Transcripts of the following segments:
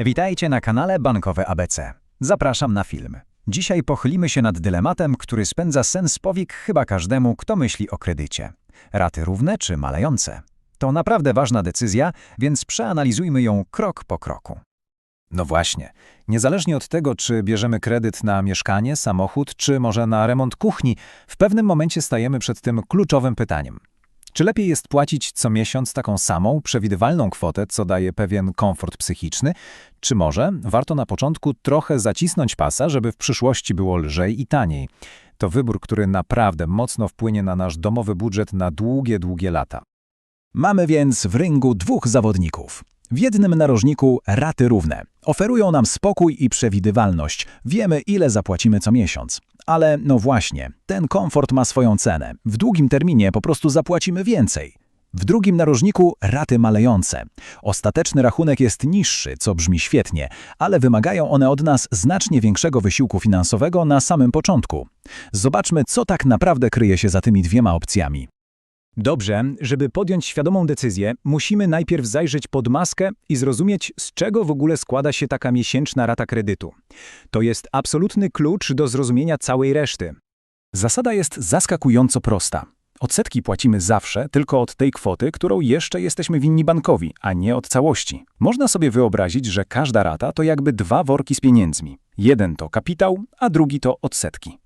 Witajcie na kanale Bankowe ABC. Zapraszam na film. Dzisiaj pochylimy się nad dylematem, który spędza sens powiek chyba każdemu, kto myśli o kredycie. Raty równe czy malejące? To naprawdę ważna decyzja, więc przeanalizujmy ją krok po kroku. No właśnie. Niezależnie od tego, czy bierzemy kredyt na mieszkanie, samochód, czy może na remont kuchni, w pewnym momencie stajemy przed tym kluczowym pytaniem. Czy lepiej jest płacić co miesiąc taką samą, przewidywalną kwotę, co daje pewien komfort psychiczny, czy może warto na początku trochę zacisnąć pasa, żeby w przyszłości było lżej i taniej? To wybór, który naprawdę mocno wpłynie na nasz domowy budżet na długie, długie lata. Mamy więc w ringu dwóch zawodników. W jednym narożniku raty równe. Oferują nam spokój i przewidywalność. Wiemy, ile zapłacimy co miesiąc. Ale no właśnie, ten komfort ma swoją cenę. W długim terminie po prostu zapłacimy więcej. W drugim narożniku raty malejące. Ostateczny rachunek jest niższy, co brzmi świetnie, ale wymagają one od nas znacznie większego wysiłku finansowego na samym początku. Zobaczmy, co tak naprawdę kryje się za tymi dwiema opcjami. Dobrze, żeby podjąć świadomą decyzję, musimy najpierw zajrzeć pod maskę i zrozumieć, z czego w ogóle składa się taka miesięczna rata kredytu. To jest absolutny klucz do zrozumienia całej reszty. Zasada jest zaskakująco prosta. Odsetki płacimy zawsze tylko od tej kwoty, którą jeszcze jesteśmy winni bankowi, a nie od całości. Można sobie wyobrazić, że każda rata to jakby dwa worki z pieniędzmi. Jeden to kapitał, a drugi to odsetki.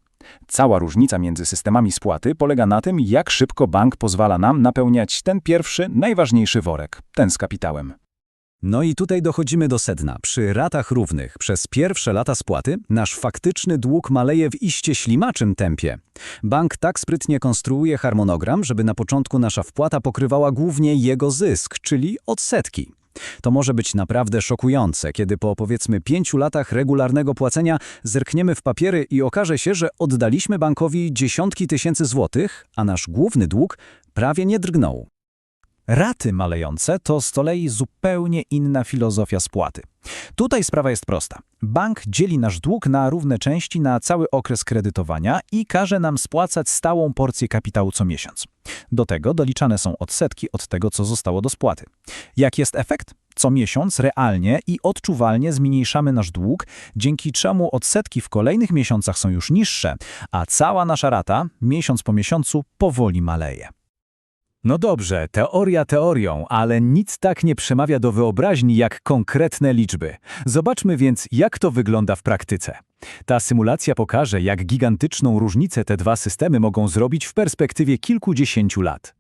Cała różnica między systemami spłaty polega na tym, jak szybko bank pozwala nam napełniać ten pierwszy, najważniejszy worek, ten z kapitałem. No i tutaj dochodzimy do sedna. Przy ratach równych przez pierwsze lata spłaty nasz faktyczny dług maleje w iście ślimaczym tempie. Bank tak sprytnie konstruuje harmonogram, żeby na początku nasza wpłata pokrywała głównie jego zysk, czyli odsetki. To może być naprawdę szokujące, kiedy po powiedzmy pięciu latach regularnego płacenia zerkniemy w papiery i okaże się, że oddaliśmy bankowi dziesiątki tysięcy złotych, a nasz główny dług prawie nie drgnął. Raty malejące to z kolei zupełnie inna filozofia spłaty. Tutaj sprawa jest prosta. Bank dzieli nasz dług na równe części na cały okres kredytowania i każe nam spłacać stałą porcję kapitału co miesiąc. Do tego doliczane są odsetki od tego, co zostało do spłaty. Jak jest efekt? Co miesiąc realnie i odczuwalnie zmniejszamy nasz dług, dzięki czemu odsetki w kolejnych miesiącach są już niższe, a cała nasza rata, miesiąc po miesiącu, powoli maleje. No dobrze, teoria teorią, ale nic tak nie przemawia do wyobraźni jak konkretne liczby. Zobaczmy więc, jak to wygląda w praktyce. Ta symulacja pokaże, jak gigantyczną różnicę te dwa systemy mogą zrobić w perspektywie kilkudziesięciu lat.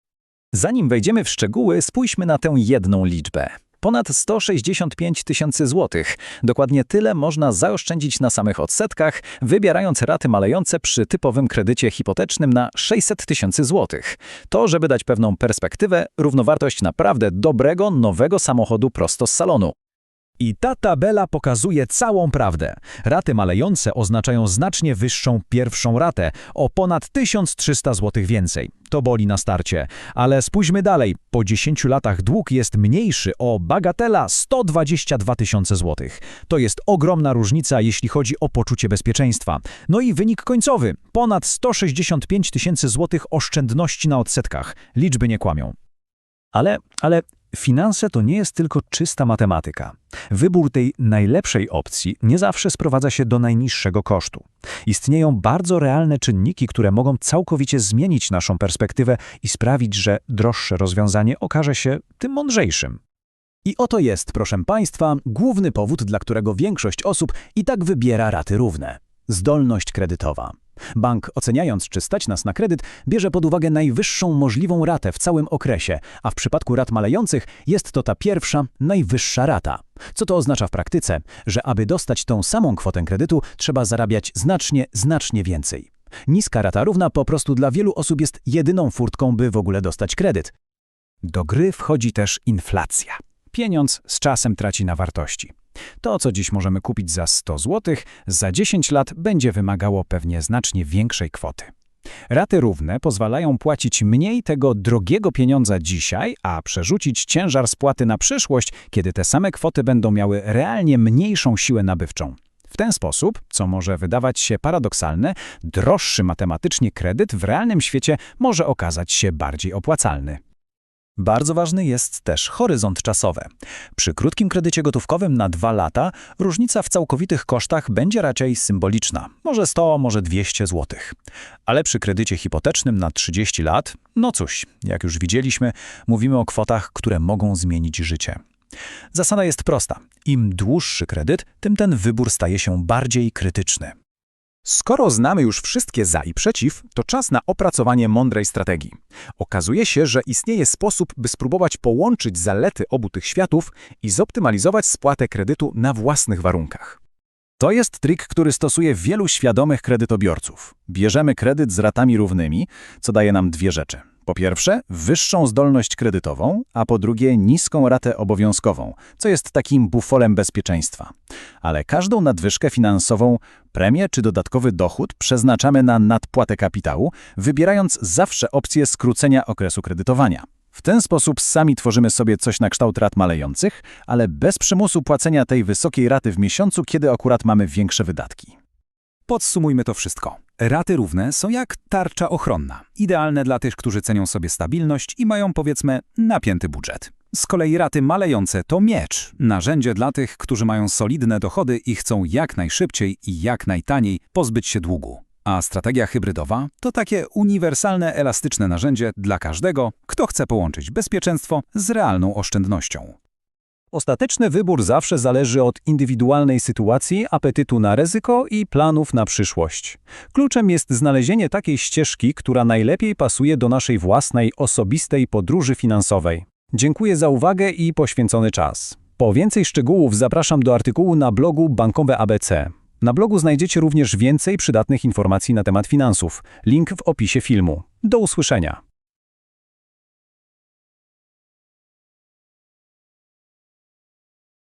Zanim wejdziemy w szczegóły, spójrzmy na tę jedną liczbę. Ponad 165 tysięcy złotych. Dokładnie tyle można zaoszczędzić na samych odsetkach, wybierając raty malejące przy typowym kredycie hipotecznym na 600 tysięcy złotych. To, żeby dać pewną perspektywę, równowartość naprawdę dobrego, nowego samochodu prosto z salonu. I ta tabela pokazuje całą prawdę. Raty malejące oznaczają znacznie wyższą pierwszą ratę, o ponad 1300 zł więcej. To boli na starcie. Ale spójrzmy dalej. Po 10 latach dług jest mniejszy o bagatela 122 tysiące złotych. To jest ogromna różnica, jeśli chodzi o poczucie bezpieczeństwa. No i wynik końcowy. Ponad 165 tysięcy złotych oszczędności na odsetkach. Liczby nie kłamią. Ale, ale finanse to nie jest tylko czysta matematyka. Wybór tej najlepszej opcji nie zawsze sprowadza się do najniższego kosztu. Istnieją bardzo realne czynniki, które mogą całkowicie zmienić naszą perspektywę i sprawić, że droższe rozwiązanie okaże się tym mądrzejszym. I oto jest, proszę Państwa, główny powód, dla którego większość osób i tak wybiera raty równe. Zdolność kredytowa. Bank, oceniając, czy stać nas na kredyt, bierze pod uwagę najwyższą możliwą ratę w całym okresie, a w przypadku rat malejących jest to ta pierwsza, najwyższa rata. Co to oznacza w praktyce? Że aby dostać tą samą kwotę kredytu, trzeba zarabiać znacznie, znacznie więcej. Niska rata równa po prostu dla wielu osób jest jedyną furtką, by w ogóle dostać kredyt. Do gry wchodzi też inflacja. Pieniądz z czasem traci na wartości. To, co dziś możemy kupić za 100 zł, za 10 lat będzie wymagało pewnie znacznie większej kwoty. Raty równe pozwalają płacić mniej tego drogiego pieniądza dzisiaj, a przerzucić ciężar spłaty na przyszłość, kiedy te same kwoty będą miały realnie mniejszą siłę nabywczą. W ten sposób, co może wydawać się paradoksalne, droższy matematycznie kredyt w realnym świecie może okazać się bardziej opłacalny. Bardzo ważny jest też horyzont czasowy. Przy krótkim kredycie gotówkowym na 2 lata różnica w całkowitych kosztach będzie raczej symboliczna. Może 100, może 200 zł. Ale przy kredycie hipotecznym na 30 lat, no cóż, jak już widzieliśmy, mówimy o kwotach, które mogą zmienić życie. Zasada jest prosta. Im dłuższy kredyt, tym ten wybór staje się bardziej krytyczny. Skoro znamy już wszystkie za i przeciw, to czas na opracowanie mądrej strategii. Okazuje się, że istnieje sposób, by spróbować połączyć zalety obu tych światów i zoptymalizować spłatę kredytu na własnych warunkach. To jest trik, który stosuje wielu świadomych kredytobiorców. Bierzemy kredyt z ratami równymi, co daje nam dwie rzeczy. Po pierwsze, wyższą zdolność kredytową, a po drugie, niską ratę obowiązkową, co jest takim bufolem bezpieczeństwa. Ale każdą nadwyżkę finansową, premię czy dodatkowy dochód przeznaczamy na nadpłatę kapitału, wybierając zawsze opcję skrócenia okresu kredytowania. W ten sposób sami tworzymy sobie coś na kształt rat malejących, ale bez przymusu płacenia tej wysokiej raty w miesiącu, kiedy akurat mamy większe wydatki. Podsumujmy to wszystko. Raty równe są jak tarcza ochronna, idealne dla tych, którzy cenią sobie stabilność i mają powiedzmy napięty budżet. Z kolei raty malejące to miecz, narzędzie dla tych, którzy mają solidne dochody i chcą jak najszybciej i jak najtaniej pozbyć się długu. A strategia hybrydowa to takie uniwersalne, elastyczne narzędzie dla każdego, kto chce połączyć bezpieczeństwo z realną oszczędnością. Ostateczny wybór zawsze zależy od indywidualnej sytuacji, apetytu na ryzyko i planów na przyszłość. Kluczem jest znalezienie takiej ścieżki, która najlepiej pasuje do naszej własnej, osobistej podróży finansowej. Dziękuję za uwagę i poświęcony czas. Po więcej szczegółów zapraszam do artykułu na blogu Bankowe ABC. Na blogu znajdziecie również więcej przydatnych informacji na temat finansów. Link w opisie filmu. Do usłyszenia.